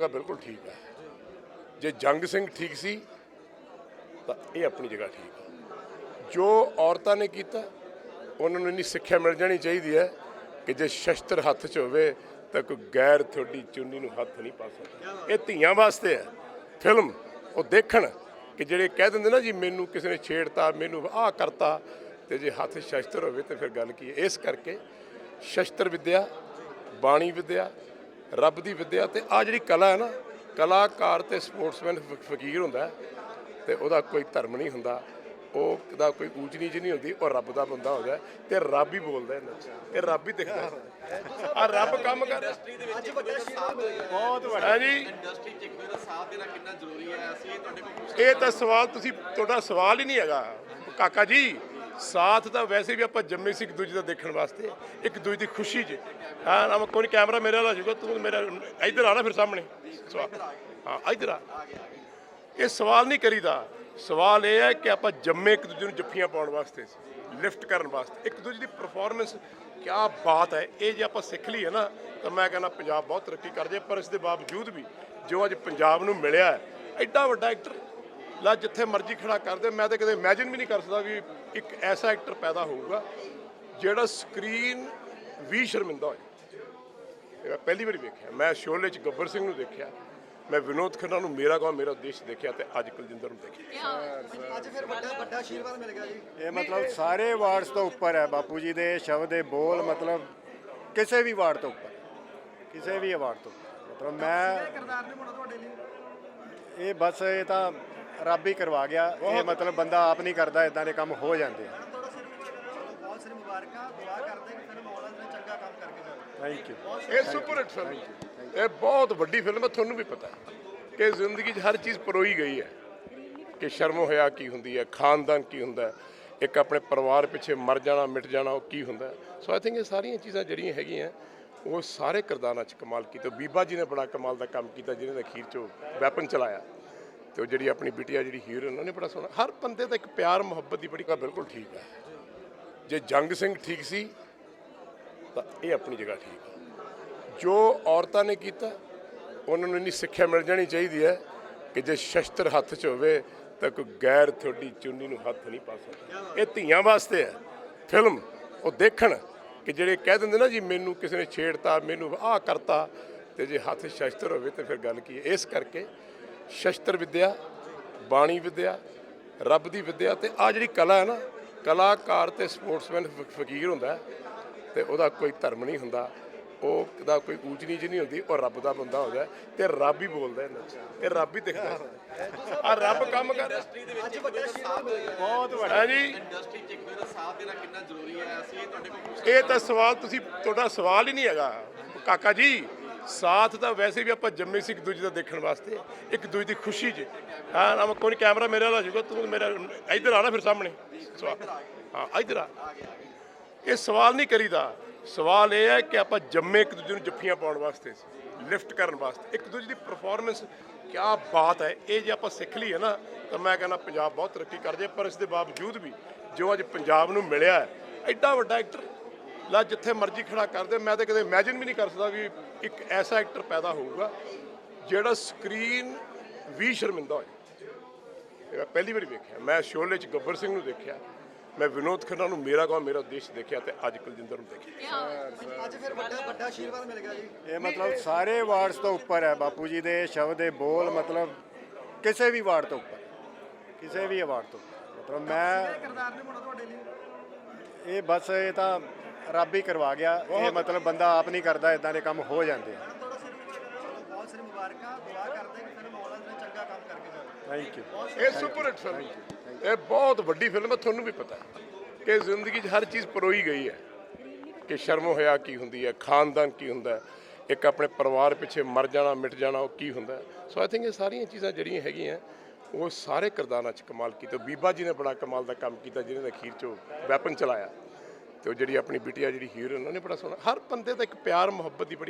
ਤਾਂ ਬਿਲਕੁਲ ਠੀਕ ਹੈ। ਜੇ ਜੰਗ ਸਿੰਘ ਠੀਕ ਸੀ, ਤਾਂ ਇਹ ਆਪਣੀ ਜਗ੍ਹਾ ਠੀਕ ਹੈ। ਜੋ ਔਰਤਾਂ ਨੇ ਕੀਤਾ, ਉਹਨਾਂ ਨੂੰ ਇੰਨੀ ਸਿੱਖਿਆ ਮਿਲ ਜਾਣੀ ਚਾਹੀਦੀ ਹੈ ਕਿ ਜੇ ਸ਼ਸਤਰ ਹੱਥ 'ਚ ਹੋਵੇ, ਤਾਂ ਕੋਈ ਗੈਰ ਤੁਹਾਡੀ ਚੁੰਨੀ ਨੂੰ ਹੱਥ ਨਹੀਂ ਪਾ ਸਕਦਾ। ਇਹ ਧੀਆਂ ਵਾਸਤੇ ਹੈ। ਫਿਲਮ, ਉਹ ਦੇਖਣ ਕਿ ਜਿਹੜੇ ਕਹਿ ਦਿੰਦੇ ਨਾ ਜੀ, ਮੈਨੂੰ ਕਿਸੇ ਨੇ ਛੇੜਤਾ, ਮੈਨੂੰ ਆਹ ਕਰਤਾ, ਤੇ ਜੇ ਹੱਥ ਸ਼ਸਤਰ ਹੋਵੇ, ਤੇ ਫਿਰ ਗੱਲ ਕੀ ਹੈ? ਇਸ ਕਰਕੇ ਸ਼ਸਤਰ ਵਿਦਿਆ, ਬਾਣੀ ਵਿਦਿਆ ਰੱਬ ਦੀ ਵਿਦਿਆ ਤੇ ਆ ਜਿਹੜੀ ਕਲਾ ਹੈ ਨਾ ਕਲਾਕਾਰ ਤੇ ਸਪੋਰਟਸਮੈਨ ਫਕੀਰ ਹੁੰਦਾ ਤੇ ਉਹਦਾ ਕੋਈ ਧਰਮ ਨਹੀਂ ਹੁੰਦਾ ਉਹ ਦਾ ਕੋਈ ਊਚ ਨੀਚ ਨਹੀਂ ਹੁੰਦੀ ਉਹ ਰੱਬ ਦਾ ਬੰਦਾ ਹੁੰਦਾ ਹੈ ਤੇ ਰੱਬ ਹੀ ਬੋਲਦਾ ਇਹਨਾਂ 'ਚ ਤੇ ਰੱਬ ਹੀ ਦਿਖਦਾ ਆ ਰੱਬ ਕੰਮ ਕਰ ਬਹੁਤ ਵੱਡਾ ਹੈ ਜੀ? ਇੰਡਸਟਰੀ ਚ ਇੱਕ ਦਾ ਸਾਥ ਦੇਣਾ ਕਿੰਨਾ ਜ਼ਰੂਰੀ ਹੈ? ਅਸੀਂ ਤੁਹਾਡੇ ਕੋਲ ਇਹ ਤਾਂ ਸਵਾਲ ਤੁਸੀਂ ਤੁਹਾਡਾ ਸਵਾਲ ਹੀ ਨਹੀਂ ਹੈਗਾ। ਕਾਕਾ ਜੀ ਸਾਥ ਤਾਂ ਵੈਸੇ ਵੀ ਆਪਾਂ ਜੰਮੇ ਸੀ ਇੱਕ ਦੂਜੇ ਦਾ ਦੇਖਣ ਵਾਸਤੇ, ਇੱਕ ਦੂਜੇ ਦੀ ਖੁਸ਼ੀ 'ਚ। ਹਾਂ, ਨਾ ਕੋਈ ਕੈਮਰਾ ਮੇਰੇ ਨਾਲ ਆ ਜਾਊਗਾ, ਤੂੰ ਮੇਰਾ ਇੱਧਰ ਆ ਨਾ ਫਿਰ ਸਾਹਮਣੇ। ਸਵਾਲ ਹਾਂ, ਇੱਧਰ ਆ। ਇਹ ਸਵਾਲ ਨਹੀਂ ਕਰੀਦਾ। ਸਵਾਲ ਇਹ ਹੈ ਕਿ ਆਪਾਂ ਜੰਮੇ ਇੱਕ ਦੂਜੇ ਨੂੰ ਜੱਫੀਆਂ ਪਾਉਣ ਵਾਸਤੇ ਲਿਫਟ ਕਰਨ ਵਾਸਤੇ। ਇੱਕ ਦੂਜੇ ਦੀ ਪਰਫਾਰਮੈਂਸ ਕੀ ਬਾਤ ਹੈ। ਇਹ ਜੇ ਆਪਾਂ ਸਿੱਖ ਲਈਏ ਨਾ, ਤਾਂ ਮੈਂ ਕਹਿੰਦਾ ਪੰਜਾਬ ਬਹੁਤ ਤਰੱਕੀ ਕਰ ਜੇ, ਪਰ ਇਸ ਦੇ ਬਾਵਜੂਦ ਵੀ ਜੋ ਅੱਜ ਪੰਜਾਬ ਨੂੰ ਮਿਲਿਆ ਹੈ, ਐਡਾ ਵੱਡਾ ਐਕਟਰ ਲਾ ਜਿੱਥੇ ਮਰਜ਼ੀ ਖੜਾ ਕਰ ਦੇ ਮੈਂ ਤਾਂ ਕਦੇ ਇਮੇਜਿਨ ਵੀ ਨਹੀਂ ਕਰ ਸਕਦਾ ਵੀ ਇੱਕ ਐਸਾ ਐਕਟਰ ਪੈਦਾ ਹੋਊਗਾ ਜਿਹੜਾ ਸਕਰੀਨ ਵੀ ਸ਼ਰਮਿੰਦਾ ਹੋਏ। ਇਹ ਮੈਂ ਪਹਿਲੀ ਵਾਰੀ ਵੇਖਿਆ। ਮੈਂ ਸ਼ੋਲੇ ਚ ਗੱਬਰ ਸਿੰਘ ਨੂੰ ਦੇਖਿਆ। ਮੈਂ ਵਿਨੋਦ ਖੰਨਾ ਨੂੰ ਮੇਰਾ ਗਾਉਂ ਮੇਰਾ ਦੇਸ਼ ਦੇਖਿਆ ਤੇ ਅੱਜ ਕੁਲਜਿੰਦਰ ਨੂੰ ਦੇਖਿਆ। ਅੱਜ ਫਿਰ ਵੱਡਾ ਵੱਡਾ ਆਸ਼ੀਰਵਾਦ ਮਿਲ ਗਿਆ ਜੀ। ਇਹ ਮਤਲਬ ਸਾਰੇ ਵਾਰਡਸ ਤੋਂ ਉੱਪਰ ਹੈ ਬਾਪੂ ਜੀ ਦੇ ਸ਼ਬਦ ਦੇ ਬੋਲ ਮਤਲਬ ਕਿਸੇ ਵੀ ਵਾਰਡ ਤੋਂ ਉੱਪਰ। ਕਿਸੇ ਵੀ ਅਵਾਰਡ ਤੋਂ ਉੱਪਰ। ਮਤਲਬ ਮੈਂ ਕਿਰਦਾਰ ਨਿਭਾਉਣਾ ਤੁਹਾਡੇ ਲਈ? ਇਹ ਬਸ ਇਹ ਤਾਂ ਰੱਬ ਹੀ ਕਰਵਾ ਗਿਆ। ਇਹ ਮਤਲਬ ਬੰਦਾ ਆਪ ਨਹੀਂ ਕਰਦਾ ਇਦਾਂ ਦੇ ਕੰਮ ਹੋ ਜਾਂਦੇ ਆ। ਤੁਹਾਡਾ ਸਿਰਫ ਬਹੁਤ ਸਾਰੀ ਮੁਬਾਰਕਾਂ। ਦੁਆ ਕਰਦੇ ਕਿ ਫਿਲਮ ਆਉਣ ਵਾਲੇ ਦਿਨ ਚੰਗਾ ਕੰਮ ਕਰਕੇ ਜਾਵੇ। ਥੈਂਕ ਯੂ ਇਹ ਸੁਪਰ ਹਿੱਟ ਫਿਲਮ ਇਹ ਬਹੁਤ ਵੱਡੀ ਫਿਲਮ ਹੈ ਤੁਹਾਨੂੰ ਵੀ ਪਤਾ ਹੈ ਕਿ ਜ਼ਿੰਦਗੀ 'ਚ ਹਰ ਚੀਜ਼ ਪਰੋਈ ਗਈ ਹੈ। ਕਿ ਸ਼ਰਮ ਹੋਇਆ ਕੀ ਹੁੰਦੀ ਹੈ ਖਾਨਦਾਨ ਕੀ ਹੁੰਦਾ ਇੱਕ ਆਪਣੇ ਪਰਿਵਾਰ ਪਿੱਛੇ ਮਰ ਜਾਣਾ ਮਿਟ ਜਾਣਾ ਉਹ ਕੀ ਹੁੰਦਾ। ਸੋ ਆਈ ਥਿੰਕ ਇਹ ਸਾਰੀਆਂ ਚੀਜ਼ਾਂ ਜਿਹੜੀਆਂ ਹੈਗੀਆਂ ਉਹ ਸਾਰੇ ਕਿਰਦਾਰਾਂ 'ਚ ਕਮਾਲ ਕੀਤਾ। ਬੀਬਾ ਜੀ ਨੇ ਬੜਾ ਕਮਾਲ ਦਾ ਕੰਮ ਕੀਤਾ ਜਿਹਨੇ ਅਖੀਰ 'ਚ ਵੈਪਨ ਚਲਾਇਆ। ਤੇ ਉਹ ਜਿਹੜੀ ਆਪਣੀ ਬਿਟੀਆ ਜਿਹੜੀ ਹੀਰੋਇਨ ਉਹਨੇ ਬੜਾ ਸੋਹਣਾ ਹਰ ਬੰਦੇ ਦਾ ਇੱਕ ਪਿਆਰ ਮੁਹੱਬਤ ਦੀ ਬੜੀ ਗੱਲ ਬਿਲਕੁਲ ਠੀਕ ਹੈ। ਜੇ ਜੰਗ ਸਿੰਘ ਠੀਕ ਸੀ ਤਾਂ ਇਹ ਆਪਣੀ ਜਗ੍ਹਾ ਠੀਕ ਹੈ। ਜੋ ਔਰਤਾਂ ਨੇ ਕੀਤਾ ਉਹਨਾਂ ਨੂੰ ਇੰਨੀ ਸਿੱਖਿਆ ਮਿਲ ਜਾਣੀ ਚਾਹੀਦੀ ਹੈ ਕਿ ਜੇ ਸ਼ਸਤਰ ਹੱਥ 'ਚ ਹੋਵੇ ਤਾਂ ਕੋਈ ਗੈਰ ਤੁਹਾਡੀ ਚੁੰਨੀ ਨੂੰ ਹੱਥ ਨਹੀਂ ਪਾ ਸਕਦਾ। ਇਹ ਧੀਆਂ ਵਾਸਤੇ ਹੈ। ਫਿਲਮ ਉਹ ਦੇਖਣ ਕਿ ਜਿਹੜੇ ਕਹਿ ਦਿੰਦੇ ਨਾ ਜੀ ਮੈਨੂੰ ਕਿਸੇ ਨੇ ਛੇੜਤਾ ਮੈਨੂੰ ਆਹ ਕਰਤਾ ਤੇ ਜੇ ਹੱਥ ਸ਼ਸਤਰ ਹੋਵੇ ਤੇ ਫਿਰ ਗੱਲ ਕੀ ਹੈ? ਇਸ ਕਰਕੇ ਸ਼ਸਤਰ ਵਿਦਿਆ ਬਾਣੀ ਵਿਦਿਆ ਰੱਬ ਦੀ ਵਿਦਿਆ ਤੇ ਆ ਜਿਹੜੀ ਕਲਾ ਹੈ ਨਾ ਕਲਾਕਾਰ ਤੇ ਸਪੋਰਟਸਮੈਨ ਫਕੀਰ ਹੁੰਦਾ ਤੇ ਉਹਦਾ ਕੋਈ ਧਰਮ ਨਹੀਂ ਹੁੰਦਾ ਉਹ ਦਾ ਕੋਈ ਊਚ ਨੀਚ ਨਹੀਂ ਹੁੰਦੀ ਉਹ ਰੱਬ ਦਾ ਬੰਦਾ ਹੁੰਦਾ ਹੈ ਤੇ ਰੱਬ ਹੀ ਬੋਲਦਾ ਇਹਨਾਂ 'ਚ ਤੇ ਰੱਬ ਹੀ ਦਿਖਦਾ ਆ ਰੱਬ ਕੰਮ ਕਰ ਇੰਡਸਟਰੀ ਦੇ ਵਿੱਚ ਬਹੁਤ ਵੱਡਾ। ਹੈ ਜੀ ਇੰਡਸਟਰੀ ਚ ਇੱਕ ਦਾ ਸਾਥ ਦੇਣਾ ਕਿੰਨਾ ਜ਼ਰੂਰੀ ਹੈ? ਅਸੀਂ ਤੁਹਾਡੇ ਕੋਲ ਇਹ ਤਾਂ ਸਵਾਲ ਤੁਸੀਂ ਤੁਹਾਡਾ ਸਵਾਲ ਹੀ ਨਹੀਂ ਹੈਗਾ। ਕਾਕਾ ਜੀ ਸਾਥ ਤਾਂ ਵੈਸੇ ਵੀ ਆਪਾਂ ਜੰਮੇ ਸੀ ਇੱਕ ਦੂਜੇ ਦਾ ਦੇਖਣ ਵਾਸਤੇ, ਇੱਕ ਦੂਜੇ ਦੀ ਖੁਸ਼ੀ 'ਚ। ਹਾਂ, ਨਾ ਕੋਈ ਕੈਮਰਾ ਮੇਰੇ ਵਾਲਾ ਆ ਤੂੰ ਮੇਰਾ, ਇੱਧਰ ਆ ਨਾ ਫਿਰ ਸਾਹਮਣੇ। ਸਵਾਲ। ਹਾਂ, ਇੱਧਰ ਆ। ਇਹ ਸਵਾਲ ਨਹੀਂ ਕਰੀਦਾ। ਸਵਾਲ ਇਹ ਹੈ ਕਿ ਆਪਾਂ ਜੰਮੇ ਇੱਕ ਦੂਜੇ ਨੂੰ ਜੱਫੀਆਂ ਪਾਉਣ ਵਾਸਤੇ ਲਿਫਟ ਕਰਨ ਵਾਸਤੇ। ਇੱਕ ਦੂਜੇ ਦੀ ਪਰਫਾਰਮੈਂਸ ਕੀ ਬਾਤ ਹੈ। ਇਹ ਜੇ ਆਪਾਂ ਸਿੱਖ ਲਈਏ ਨਾ, ਤਾਂ ਮੈਂ ਕਹਿੰਦਾ ਪੰਜਾਬ ਬਹੁਤ ਤਰੱਕੀ ਕਰ ਜੇ, ਪਰ ਇਸ ਦੇ ਬਾਵਜੂਦ ਵੀ ਜੋ ਅੱਜ ਪੰਜਾਬ ਨੂੰ ਮਿਲਿਆ ਹੈ, ਐਡਾ ਵੱਡਾ ਐਕਟਰ ਲਾ ਜਿੱਥੇ ਮਰਜ਼ੀ ਖੜਾ ਕਰ ਦੇ ਮੈਂ ਤਾਂ ਕਦੇ ਇਮੇਜਿਨ ਵੀ ਨਹੀਂ ਕਰ ਸਕਦਾ ਵੀ ਇੱਕ ਐਸਾ ਐਕਟਰ ਪੈਦਾ ਹੋਊਗਾ ਜਿਹੜਾ ਸਕਰੀਨ ਵੀ ਸ਼ਰਮਿੰਦਾ ਹੋਏ। ਇਹ ਮੈਂ ਪਹਿਲੀ ਵਾਰੀ ਵੇਖਿਆ। ਮੈਂ ਸ਼ੋਲੇ ਚ ਗੱਬਰ ਸਿੰਘ ਨੂੰ ਦੇਖਿਆ। ਮੈਂ ਵਿਨੋਦ ਖੰਨਾ ਨੂੰ ਮੇਰਾ ਗਾਉਂ ਮੇਰਾ ਦੇਸ਼ ਦੇਖਿਆ ਤੇ ਅੱਜ ਕੁਲਜਿੰਦਰ ਨੂੰ ਦੇਖਿਆ। ਅੱਜ ਫਿਰ ਵੱਡਾ ਵੱਡਾ ਆਸ਼ੀਰਵਾਦ ਮਿਲ ਗਿਆ ਜੀ। ਇਹ ਮਤਲਬ ਸਾਰੇ ਵਾਰਡਸ ਤੋਂ ਉੱਪਰ ਹੈ ਬਾਪੂ ਜੀ ਦੇ ਸ਼ਬਦ ਦੇ ਬੋਲ ਮਤਲਬ ਕਿਸੇ ਵੀ ਵਾਰਡ ਤੋਂ ਉੱਪਰ। ਕਿਸੇ ਵੀ ਅਵਾਰਡ ਤੋਂ ਉੱਪਰ। ਮਤਲਬ ਮੈਂ ਕਿਰਦਾਰ ਨਿਭਾਉਣਾ ਤੁਹਾਡੇ ਲਈ। ਇਹ ਬਸ ਇਹ ਤਾਂ ਰੱਬ ਹੀ ਕਰਵਾ ਗਿਆ। ਇਹ ਮਤਲਬ ਬੰਦਾ ਆਪ ਨਹੀਂ ਕਰਦਾ ਇਦਾਂ ਦੇ ਕੰਮ ਹੋ ਜਾਂਦੇ ਆ। ਤੁਹਾਡਾ ਸਿਰਫ ਬਹੁਤ ਸਾਰੀ ਮੁਬਾਰਕਾਂ ਦੁਆ ਕਰਦੇ ਕਿ ਫਿਲਮ ਆਉਣ ਵਾਲੇ ਦਿਨ ਚੰਗਾ ਕੰਮ ਕਰਕੇ ਜਾਵੇ ਥੈਂਕ ਯੂ ਇਹ ਸੁਪਰ ਹਿੱਟ ਫਿਲਮ ਇਹ ਬਹੁਤ ਵੱਡੀ ਫਿਲਮ ਹੈ ਤੁਹਾਨੂੰ ਵੀ ਪਤਾ ਹੈ ਕਿ ਜ਼ਿੰਦਗੀ 'ਚ ਹਰ ਚੀਜ਼ ਪਰੋਈ ਗਈ ਹੈ। ਕਿ ਸ਼ਰਮ ਹੋਇਆ ਕੀ ਹੁੰਦੀ ਹੈ ਖਾਨਦਾਨ ਕੀ ਹੁੰਦਾ ਹੈ ਇੱਕ ਆਪਣੇ ਪਰਿਵਾਰ ਪਿੱਛੇ ਮਰ ਜਾਣਾ ਮਿਟ ਜਾਣਾ ਉਹ ਕੀ ਹੁੰਦਾ। ਸੋ ਆਈ ਥਿੰਕ ਇਹ ਸਾਰੀਆਂ ਚੀਜ਼ਾਂ ਜਿਹੜੀਆਂ ਹੈਗੀਆਂ ਉਹ ਸਾਰੇ ਕਿਰਦਾਰਾਂ 'ਚ ਕਮਾਲ ਕੀਤਾ। ਬੀਬਾ ਜੀ ਨੇ ਬੜਾ ਕਮਾਲ ਦਾ ਕੰਮ ਕੀਤਾ ਜਿਹਨੇ ਅਖੀਰ 'ਚ ਵੈਪਨ ਚਲਾਇਆ। ਤੇ ਉਹ ਜਿਹੜੀ ਆਪਣੀ ਬਿਟੀਆ, ਜਿਹੜੀ ਹੀਰੋਇਨ ਉਹਨੇ ਬੜਾ ਸੋਹਣਾ ਹਰ ਬੰਦੇ ਦਾ ਇੱਕ ਪਿਆਰ ਮੁਹੱਬਤ ਦੀ ਬੜੀ